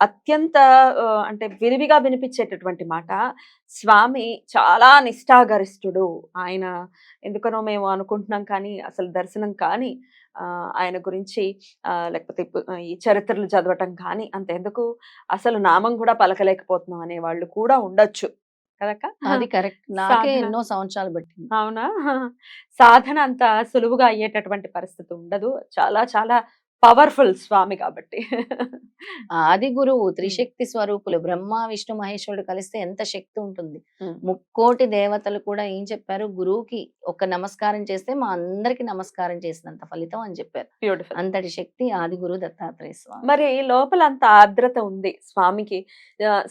అత్యంత అంటే విరివిగా వినిపించేటటువంటి మాట స్వామి చాలా నిష్ఠాగరిష్ఠుడు. ఆయన ఎందుకనో మేము అనుకుంటున్నాం కానీ అసలు దర్శనం కానీ ఆ, ఆయన గురించి లేకపోతే ఈ చరిత్రలు చదవటం కానీ అంతెందుకు? అసలు నామం కూడా పలకలేకపోతున్నాం అనే వాళ్ళు కూడా ఉండొచ్చు. అది కరెక్ట్. నాకే. ఎన్నో సంవత్సరాలు పట్టింది. అవునా? సాధన అంత సులువుగా అయ్యేటటువంటి పరిస్థితి ఉండదు. చాలా చాలా పవర్ఫుల్ స్వామి కాబట్టి. ఆది గురువు త్రిశక్తి స్వరూపులు బ్రహ్మ విష్ణు మహేశ్వరుడు కలిస్తే ఎంత శక్తి ఉంటుంది. ముక్కోటి దేవతలు కూడా ఏం చెప్పారు? గురువుకి ఒక నమస్కారం చేస్తే మా అందరికి నమస్కారం చేసినంత ఫలితం అని చెప్పారు. బ్యూటిఫుల్ అంతటి శక్తి ఆది గురు దత్తాత్రేయ స్వామి. మరి లోపల అంత ఆర్ద్రత ఉంది. స్వామికి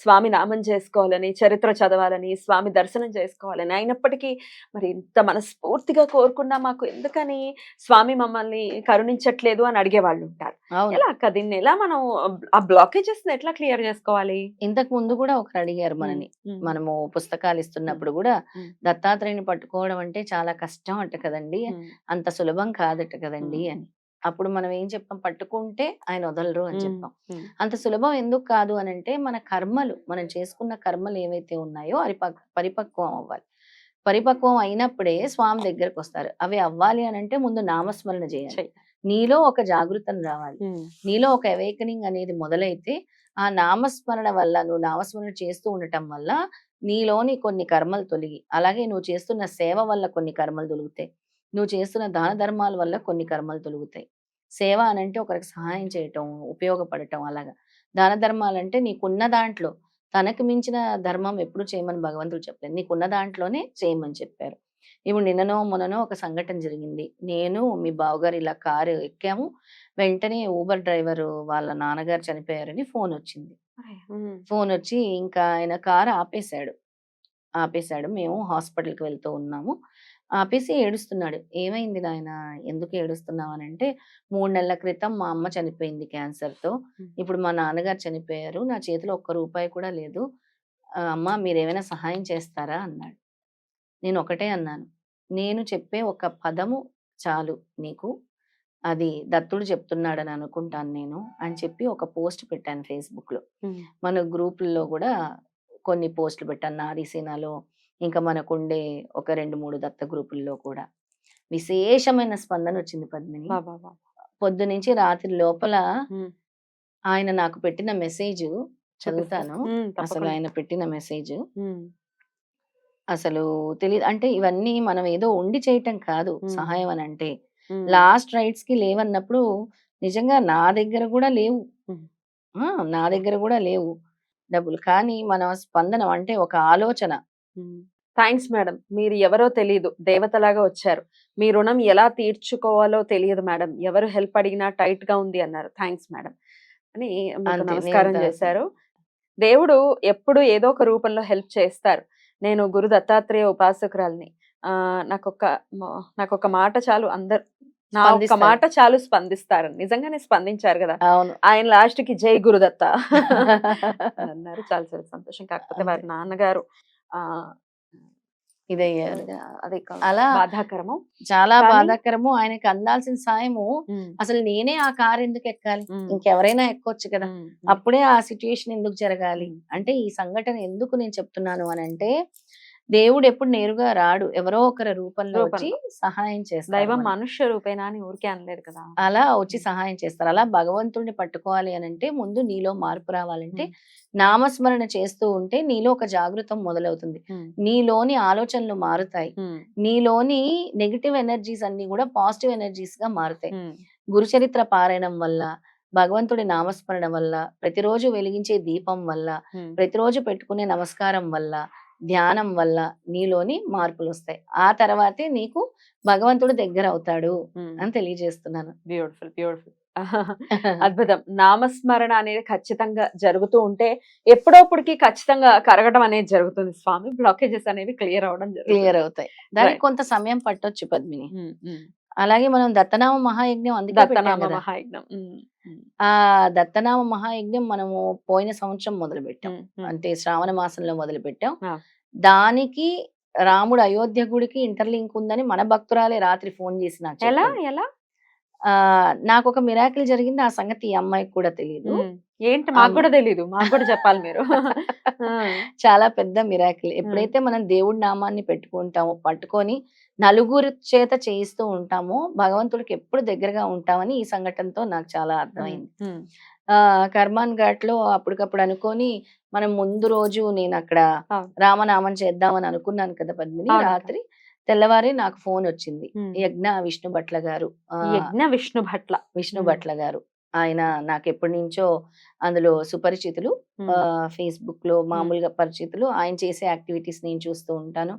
స్వామి నామం చేసుకోవాలని చరిత్ర చదవాలని స్వామి దర్శనం చేసుకోవాలని అయినప్పటికీ మరి ఇంత మనస్ఫూర్తిగా కోరుకున్నా మాకు ఎందుకని స్వామి మమ్మల్ని కరుణించట్లేదు అని అడిగే వాళ్ళు ఉంటారు ఎలా దీన్ని ఎలా మనం ఆ బ్లాకేజెస్ ఎట్లా క్లియర్ చేసుకోవాలి? ఇంతకు ముందు కూడా ఒకరు అడిగారు మనని. మనము పుస్తకాలు ఇస్తున్నప్పుడు కూడా. దత్తాత్రేయుని పట్టుకోవడం అంటే చాలా కష్టం అంట కదండి. అంత సులభం కాదట కదండి. అని. అప్పుడు మనం ఏం చెప్పాం పట్టుకుంటే ఆయన వదలరు అని చెప్పాం అంత సులభం ఎందుకు కాదు అని అంటే మన కర్మలు మనం చేసుకున్న కర్మలు ఏవైతే ఉన్నాయో అవి పక్- పరిపక్వం అవ్వాలి. పరిపక్వం అయినప్పుడే స్వామి దగ్గరకు వస్తారు అవి అవ్వాలి అని అంటే ముందు నామస్మరణ చేయాలి. నీలో ఒక జాగృతం రావాలి. నీలో ఒక అవేకనింగ్ అనేది మొదలైతే ఆ నామస్మరణ వల్ల నువ్వు నామస్మరణ చేస్తూ ఉండటం వల్ల నీలోని కొన్ని కర్మలు తొలగి అలాగే నువ్వు చేస్తున్న సేవ వల్ల కొన్ని కర్మలు తొలుగుతాయి. నువ్వు చేస్తున్న దాన ధర్మాల వల్ల కొన్ని కర్మలు తొలుగుతాయి. సేవ అనంటే ఒకరికి సహాయం చేయటం ఉపయోగపడటం అలాగా. దాన ధర్మాలు అంటే నీకున్న దాంట్లో తనకు మించిన ధర్మం ఎప్పుడు చేయమని భగవంతుడు చెప్పలేదు. నీకున్న దాంట్లోనే చేయమని చెప్పారు. ఇప్పుడు నిన్ననో మొన్ననో ఒక సంఘటన జరిగింది. నేను మీ బావగారు ఇలా కారు ఎక్కాము. వెంటనే ఊబర్ డ్రైవర్ వాళ్ళ నాన్నగారు చనిపోయారని ఫోన్ వచ్చింది. ఫోన్ వచ్చి ఇంకా ఆయన కారు ఆపేశాడు. ఆపేశాడు. మేము హాస్పిటల్కి వెళ్తూ ఉన్నాము. ఆపేసి ఏడుస్తున్నాడు. ఏమైంది నాయన? ఎందుకు ఏడుస్తున్నావు అని అంటే మూడు నెలల క్రితం మా అమ్మ చనిపోయింది క్యాన్సర్తో. ఇప్పుడు మా నాన్నగారు చనిపోయారు. నా చేతిలో ఒక్క రూపాయి కూడా లేదు. అమ్మ మీరు ఏమైనా సహాయం చేస్తారా? అన్నాడు. నేను ఒకటే అన్నాను. నేను చెప్పే ఒక పదము చాలు నీకు. అది దత్తుడు చెప్తున్నాడని అనుకుంటాను నేను అని చెప్పి ఒక పోస్ట్ పెట్టాను ఫేస్బుక్లో. మన గ్రూపుల్లో కూడా కొన్ని పోస్టులు పెట్టాను. నారీసేనలో ఇంకా మనకుండే ఒక రెండు మూడు దత్త గ్రూపుల్లో కూడా. విశేషమైన స్పందన వచ్చింది పద్మిని. పొద్దు నుంచి రాత్రి లోపల. ఆయన నాకు పెట్టిన మెసేజ్ చదువుతాను. అసలు. ఆయన పెట్టిన మెసేజ్. అసలు తెలియదు అంటే ఇవన్నీ మనం ఏదో ఉండి చేయటం కాదు. సహాయం అని అంటే. లాస్ట్ రైట్స్కి లేవన్నప్పుడు నిజంగా నా దగ్గర కూడా లేవు. నా దగ్గర కూడా లేవు డబ్బులు. కానీ మన స్పందన అంటే ఒక ఆలోచన. Thanks madam. మీరు ఎవరో తెలియదు దేవతలాగా వచ్చారు. మీ రుణం ఎలా తీర్చుకోవాలో తెలియదు మేడం. ఎవరు హెల్ప్ అడిగినా టైట్గా ఉంది అన్నారు. Thanks madam. అని నమస్కారం చేశారు. దేవుడు ఎప్పుడు ఏదో ఒక రూపంలో హెల్ప్ చేస్తారు. నేను గురు దత్తాత్రేయ ఉపాసకురాల్ని. ఆ నాకొక నాకొక మాట చాలు అందరు నా ఒక్క. మాట చాలు స్పందిస్తారు. నిజంగానే స్పందించారు కదా. అవును. ఆయన లాస్ట్కి జై గురుదత్త అని అన్నారు. చాలా చాలా సంతోషం. కాకపోతే వారి. నాన్నగారు ఆ ఇదయ్యారు. అది అలా బాధాకరము. చాలా బాధాకరము. ఆయనకి అందాల్సిన సాయము అసలు నేనే ఆ కారు ఎందుకు ఎక్కాలి. ఇంకెవరైనా ఎక్కొచ్చు కదా. అప్పుడే ఆ సిచ్యుయేషన్ ఎందుకు జరగాలి? అంటే ఈ సంఘటన ఎందుకు నేను చెప్తున్నాను అని అంటే దేవుడు ఎప్పుడు నేరుగా రాడు ఎవరో ఒకరి రూపంలో వచ్చి సహాయం చేస్తారు దైవం. మనుష్య రూపేనా అని ఊరికే అనలేదు కదా అలా వచ్చి సహాయం చేస్తారు అలా భగవంతుడిని పట్టుకోవాలి అని అంటే ముందు నీలో మార్పు రావాలంటే. నామస్మరణ చేస్తూ ఉంటే నీలో ఒక జాగృతం మొదలవుతుంది. నీలోని ఆలోచనలు మారుతాయి. నీలోని నెగిటివ్ ఎనర్జీస్ అన్ని కూడా పాజిటివ్ ఎనర్జీస్గా మారుతాయి. గురుచరిత్ర పారాయణం వల్ల భగవంతుడి నామస్మరణ వల్ల ప్రతిరోజు వెలిగించే దీపం వల్ల. ప్రతిరోజు పెట్టుకునే నమస్కారం వల్ల ధ్యానం వల్ల నీలోని మార్పులు వస్తాయి ఆ తర్వాతే నీకు భగవంతుడు దగ్గర అవుతాడు. అని తెలియజేస్తున్నాను. Beautiful beautiful. అద్భుతం. నామస్మరణ అనేది ఖచ్చితంగా జరుగుతూ ఉంటే ఎప్పుడోప్పటికి ఖచ్చితంగా కరగడం అనేది జరుగుతుంది స్వామి. బ్లాకేజెస్ అనేవి క్లియర్ అవడం క్లియర్ అవుతాయి దానికి. కొంత సమయం పట్టొచ్చు పద్మిని. అలాగే మనం దత్తనామ మహాయజ్ఞం అందుకే దత్తనామ. మహాయజ్ఞం ఆ దత్తనామ మహాయజ్ఞం మనము పోయిన సంవత్సరం మొదలు పెట్టాం. అంటే శ్రావణ మాసంలో మొదలు పెట్టాం. దానికి రాముడు అయోధ్య గుడికి ఇంటర్లింక్ ఉందని మన భక్తురాలే రాత్రి ఫోన్ చేసి నాకు ఎలా. ఎలా నాకు ఒక మిరాకిల్ జరిగింది. ఆ సంగతి ఈ అమ్మాయికి కూడా తెలియదు. ఏంటి? మాకు కూడా తెలీదు. మాకు కూడా చెప్పాలి మీరు. చాలా పెద్ద మిరాకిల్. ఎప్పుడైతే మనం దేవుడి నామాన్ని పెట్టుకుంటామో పట్టుకొని నలుగురి చేత చేయిస్తూ ఉంటామో భగవంతుడికి ఎప్పుడు దగ్గరగా ఉంటామని ఈ సంఘటనతో నాకు చాలా అర్థమైంది. కర్మాన్ ఘాట్లో అప్పటికప్పుడు అనుకొని మనం ముందు రోజు నేను అక్కడ. రామనామం చేద్దామని అనుకున్నాను కదా పద్మిని. రాత్రి. తెల్లవారి నాకు ఫోన్ వచ్చింది. యజ్ఞ విష్ణు భట్ల గారు. యజ్ఞ విష్ణు భట్ల. విష్ణు. భట్ల గారు. ఆయన నాకు ఎప్పటి నుంచో అందులో సుపరిచితులు. ఫేస్బుక్లో మామూలుగా పరిచితులు. ఆయన చేసే యాక్టివిటీస్ నేను చూస్తూ ఉంటాను.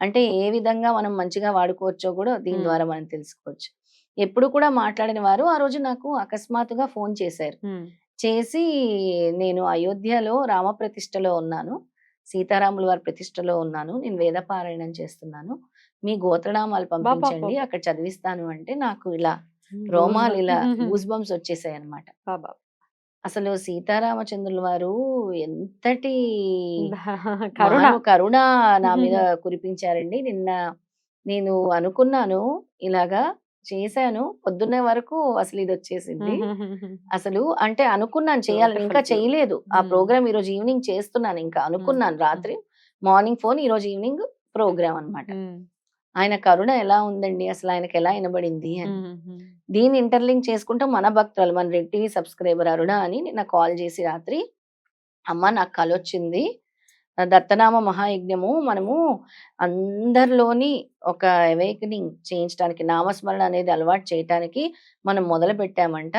అంటే ఏ విధంగా మనం మంచిగా వాడుకోవచ్చో కూడా దీని. ద్వారా మనం తెలుసుకోవచ్చు. ఎప్పుడు కూడా మాట్లాడిన వారు ఆ రోజు నాకు అకస్మాత్తుగా ఫోన్ చేశారు. చేసి నేను అయోధ్యలో రామ ప్రతిష్టలో ఉన్నాను. సీతారాముల వారి ప్రతిష్టలో ఉన్నాను. నేను వేదపారాయణం చేస్తున్నాను. మీ గోత్రనామాలు పంపించండి. అక్కడ చదివిస్తాను అంటే నాకు ఇలా. రోమాలు ఇలా ఉమ్, గూస్ బంప్స్ వచ్చేసాయి అనమాట. అసలు సీతారామచంద్రుల వారు ఎంతటి కరుణ. నా మీద కురిపించారండి. నిన్న నేను అనుకున్నాను ఇలాగా చేశాను. పొద్దున్నే వరకు అసలు ఇది వచ్చేసింది. అసలు అంటే అనుకున్నాను చేయాలని. ఇంకా. చేయలేదు. ఆ. ప్రోగ్రామ్ ఈ రోజు ఈవినింగ్ చేస్తున్నాను. ఇంకా అనుకున్నాను. రాత్రి మార్నింగ్ ఫోన్ ఈ రోజు ఈవినింగ్ ప్రోగ్రామ్ అన్నమాట. ఉమ్, ఆయన కరుణ ఎలా ఉందండి? అసలు ఆయనకి ఎలా వినబడింది అని. దీన్ని ఇంటర్లింక్ చేసుకుంటూ మన భక్తులు మన రెడ్ టీవీ సబ్స్క్రైబర్ అరుణ అని నిన్న కాల్ చేసి రాత్రి అమ్మ నాకు కల వచ్చింది. ఆ దత్తనామ మహాయజ్ఞము మనము అందరిలోని ఒక అవేకనింగ్ చేయించడానికి నామస్మరణ అనేది అలవాటు చేయటానికి మనం మొదలు పెట్టామంట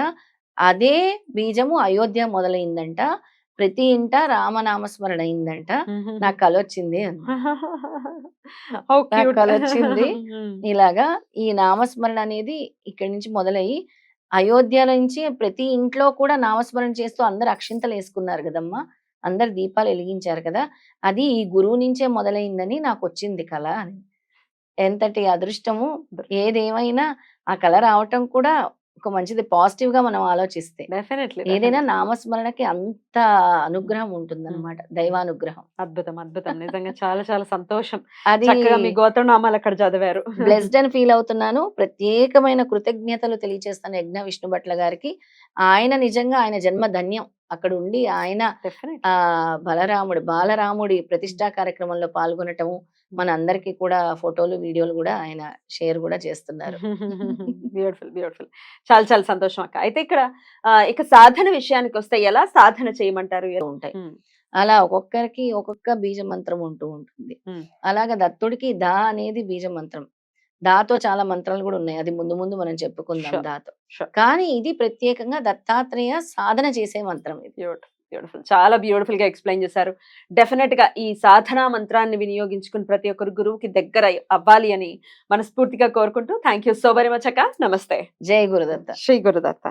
అదే బీజము అయోధ్య మొదలైందంట. ప్రతి ఇంట రామనామస్మరణ అయిందంట నాకు కల వచ్చింది నాకు. కల వచ్చింది. ఇలాగా ఈ నామస్మరణ అనేది ఇక్కడి నుంచి మొదలయ్యి అయోధ్య నుంచి ప్రతి ఇంట్లో కూడా నామస్మరణ చేస్తూ అందరు అక్షింతలు వేసుకున్నారు కదమ్మా. అందరు దీపాలు వెలిగించారు కదా. అది ఈ గురువు నుంచే మొదలైందని నాకు వచ్చింది కళ అని. ఎంతటి అదృష్టము ఏదేమైనా ఆ కళ రావటం కూడా ఒక మంచిది పాజిటివ్గా మనం ఆలోచిస్తే Definitely, ఏదైనా. నామస్మరణకి అంత అనుగ్రహం ఉంటుందన్నమాట దైవానుగ్రహం. అద్భుతం అద్భుతం. నిజంగా చాలా చాలా సంతోషం. అది మీ గోత్రనామాలు అక్కడ చదివారు. బ్లెస్డ్ అని ఫీల్ అవుతున్నాను. ప్రత్యేకమైన కృతజ్ఞతలు తెలియజేస్తాను యజ్ఞ విష్ణు భట్ల గారికి. ఆయన నిజంగా ఆయన జన్మ ధన్యం. అక్కడ ఉండి ఆయన. ఆ బలరాముడి బాలరాముడి ప్రతిష్టా కార్యక్రమంలో పాల్గొనటము మన అందరికీ కూడా ఫోటోలు వీడియోలు కూడా ఆయన షేర్ కూడా చేస్తున్నారు. Beautiful beautiful. చాలా చాలా సంతోషం అక్క. అయితే ఇక్కడ ఇక సాధన విషయానికి వస్తే ఎలా సాధన చేయమంటారు? ఉంటాయి. అలా ఒక్కొక్కరికి ఒక్కొక్క బీజ మంత్రం ఉంటూ ఉంటుంది. అలాగా దత్తుడికి దా అనేది బీజ మంత్రం దాతో చాలా మంత్రాలు కూడా ఉన్నాయి. అది ముందు ముందు మనం చెప్పుకుందాం. దాతో. కానీ ఇది ప్రత్యేకంగా దత్తాత్రేయ సాధన చేసే మంత్రం ఇది. బ్యూటిఫుల్ చాలా బ్యూటిఫుల్గా ఎక్స్ప్లెయిన్ చేశారు. డెఫినెట్గా ఈ సాధనా మంత్రాన్ని వినియోగించుకుని ప్రతి ఒక్కరు గురువుకి దగ్గర అవ్వాలి అని మనస్ఫూర్తిగా కోరుకుంటూ thank you so very much అక్క. నమస్తే. జై గురుదత్త. శ్రీ గురుదత్త.